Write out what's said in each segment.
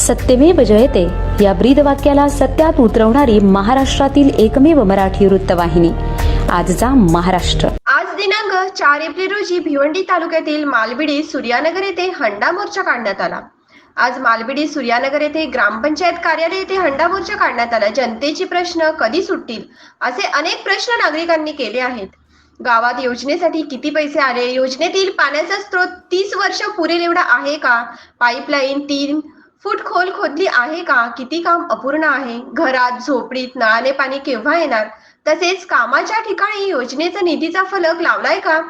सत्यमेव जयते. या ब्रीद वाक्याला सत्यात उतरवणारी महाराष्ट्रातील एकमेव मराठी वृत्तवाहिनी. आजचा महाराष्ट्र. आज दिनांक चार एप्रिल रोजी भिवंडी तालुक्यातील मालबिडी सूर्यानगर येथे हंडा मोर्चा काढण्यात आला. आज मालबिडी सूर्यानगर येथे ग्रामपंचायत कार्यालय येथे हंडा मोर्चा काढण्यात आला. जनतेचे प्रश्न कधी सुटतील असे अनेक प्रश्न नागरिकांनी केले आहेत. गावात योजनेसाठी किती पैसे आले? योजनेतील पाण्याचा स्रोत तीस वर्ष पुरेल एवढा आहे का? पाईपलाईन तीन फूट खोल खोदली आहे का? किती काम अपूर्ण आहे? घरात झोपडीत नळाने पाणी केव्हा येणार? तसेच कामाच्या ठिकाणी योजनेचा निधीचा फलक लावलाय का?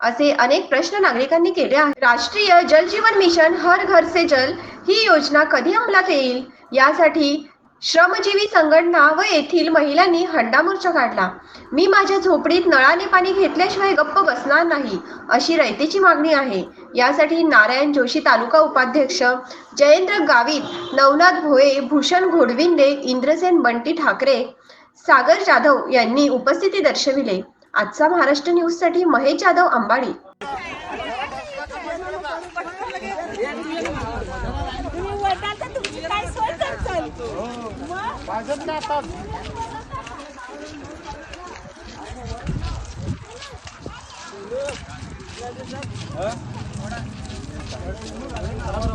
असे अनेक प्रश्न नागरिकांनी केले आहेत. राष्ट्रीय जल जीवन मिशन हर घर से जल ही योजना कधी अंमलात येईल? यासाठी श्रमजीवी संघटना व येथील महिलांनी हंडा मोर्चा काढला. मी माझ्या झोपडीत नळाने पाणी घेतल्याशिवाय गप्प बसणार नाही अशी रयतेची मागणी आहे. यासाठी नारायण जोशी तालुका उपाध्यक्ष जयेंद्र गावित नवनाथ भोये भूषण घोडविंदे इंद्रसेन बंटी ठाकरे सागर जाधव यांनी उपस्थिती दर्शविले. आजचा महाराष्ट्र न्यूजसाठी महेश जाधव अंबाडी. करचाल मग